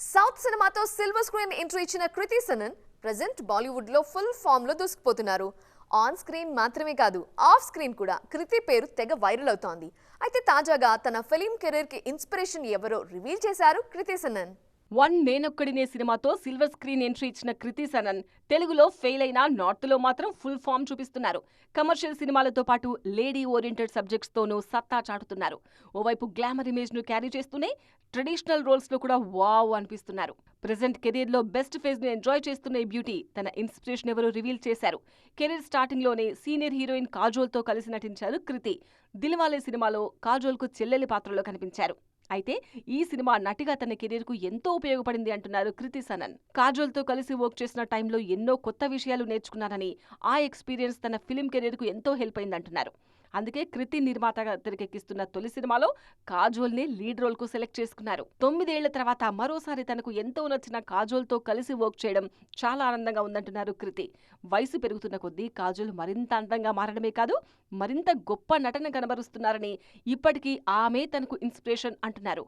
South సినిమాతో silver screen entry ఇచ్చిన Kriti Sanon present బాలీవుడ్లో ఫుల్ ఫామ్లో దూసుకుపోతున్నారు. ఆన్ స్క్రీన్ మాత్రమే కాదు ఆఫ్ స్క్రీన్ కూడా కృతి పేరు తెగ వైరల్ అవుతోంది. అయితే తాజాగా తన ఫిలిం కెరీర్కి ఇన్స్పిరేషన్ ఎవరో రివీల్ చేశారు కృతి సనన్ వన్ నేనొక్కడినే సినిమాతో సిల్వర్ స్క్రీన్ ఎంట్రీ ఇచ్చిన కృతి సనన్ తెలుగులో ఫెయిల్ అయినా నార్త్లో మాత్రం ఫుల్ ఫామ్ చూపిస్తున్నారు. కమర్షియల్ సినిమాలతో పాటు లేడీ ఓరియంటెడ్ సబ్జెక్ట్స్ తోనూ సత్తా చాటుతున్నారు. ఓవైపు గ్లామర్ ఇమేజ్ను క్యారీ చేస్తూనే ట్రెడిషనల్ రోల్స్లో కూడా వావ్ అనిపిస్తున్నారు. ప్రెసెంట్ కెరీర్లో బెస్ట్ ఫేజ్ను ఎంజాయ్ చేస్తున్న ఈ బ్యూటీ తన ఇన్స్పిరేషన్ ఎవరో రివీల్ చేశారు. కెరీర్ స్టార్టింగ్లోనే సీనియర్ హీరోయిన్ కాజోల్తో కలిసి నటించారు కృతి. దిల్వాలే సినిమాలో కాజోల్కు చెల్లెలి పాత్రలో కనిపించారు. అయితే ఈ సినిమా నటిగా తన కెరీర్కు ఎంతో ఉపయోగపడింది అంటున్నారు కృతి సనన్. కాజోల్తో కలిసి వర్క్ చేసిన టైంలో ఎన్నో కొత్త విషయాలు నేర్చుకున్నారని ఆ ఎక్స్పీరియన్స్ తన ఫిలిం కెరీర్కు ఎంతో హెల్ప్ అయిందంటున్నారు. అందుకే కృతి నిర్మాతగా తెరకెక్కిస్తున్న తొలి సినిమాలో కాజోల్ని లీడ్ రోల్కు సెలెక్ట్ చేసుకున్నారు. తొమ్మిదేళ్ళ తర్వాత మరోసారి తనకు ఎంతో నచ్చిన కాజోల్తో కలిసి వర్క్ చేయడం చాలా ఆనందంగా ఉందంటున్నారు కృతి. వయసు పెరుగుతున్న కొద్దీ కాజోల్ మరింత అందంగా మారడమే కాదు మరింత గొప్ప నటన కనబరుస్తున్నారని ఇప్పటికీ ఆమె తనకు ఇన్స్పిరేషన్ అంటున్నారు.